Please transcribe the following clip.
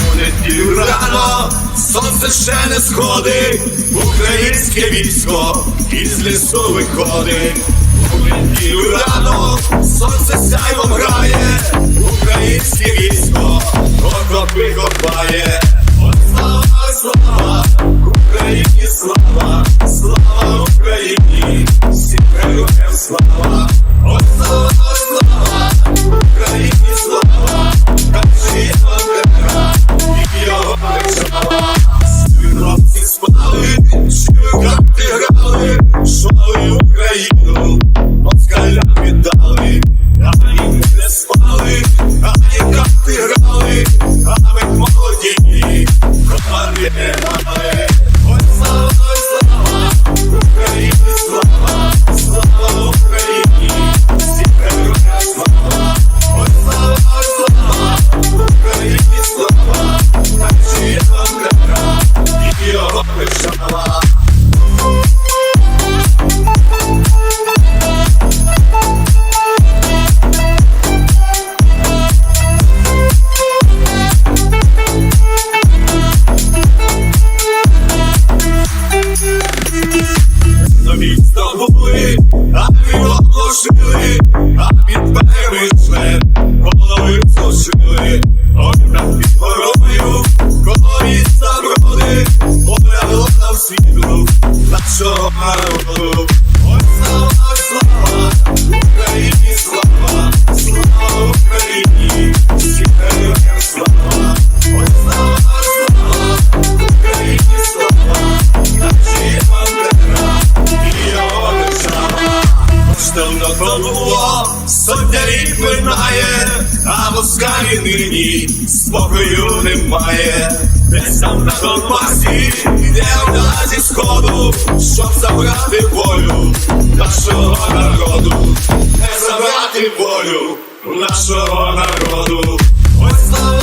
У неділю рано сонце ще не сходить, українське військо із лісу виходить. У неділю рано сонце сяйвом грає, українське військо окопи копає. От слава, слава, Україні слава yeah. Світу, нашого народу. Ой, слава, слава, Україні слава, слава Україні, всім героям слава. Ой, слава, слава, Україні слава, же Бандера і його держава. То було, сотня рік минає, а москалі нині спокою немає. Десь там на Донбасі йде одна зі сходу, щоб забрати волю нашого народу, не забрати волю нашого народу. Ось слава